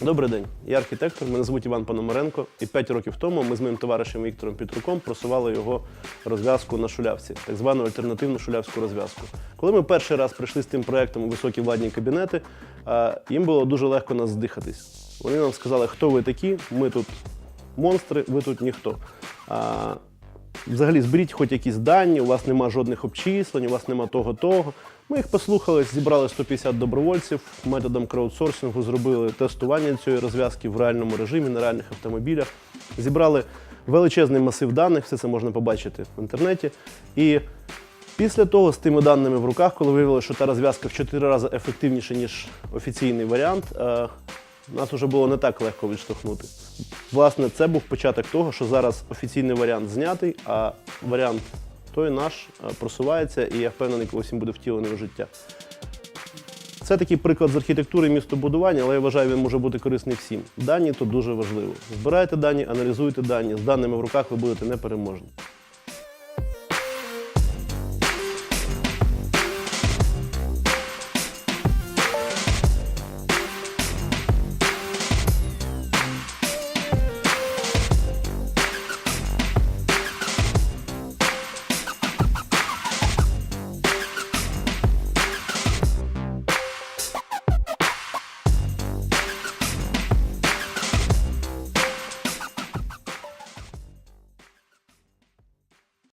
Добрий день, я архітектор, мене звуть Іван Пономаренко, і 5 років тому ми з моїм товаришем Віктором Петруком просували його розв'язку на шулявці, так звану альтернативну шулявську розв'язку. Коли ми перший раз прийшли з тим проектом у високі владні кабінети, їм було дуже легко нас здихатись. Вони нам сказали, хто ви такі, ми тут монстри, ви тут ніхто. Взагалі зберіть хоч якісь дані, у вас нема жодних обчислень, у вас нема того того. Ми їх послухали, зібрали 150 добровольців, методом краудсорсингу зробили тестування цієї розв'язки в реальному режимі на реальних автомобілях. Зібрали величезний масив даних, все це можна побачити в інтернеті. І після того, з тими даними в руках, коли виявилося, що та розв'язка в 4 рази ефективніша, ніж офіційний варіант, е, нас вже було не так легко відштовхнути. Власне, це був початок того, що зараз офіційний варіант знятий, а варіант той наш е, просувається, і я впевнений, колись він буде втілений у життя. Це такий приклад з архітектури містобудування, але я вважаю, він може бути корисний всім. Дані тут дуже важливо. Збирайте дані, аналізуйте дані. З даними в руках ви будете непереможні.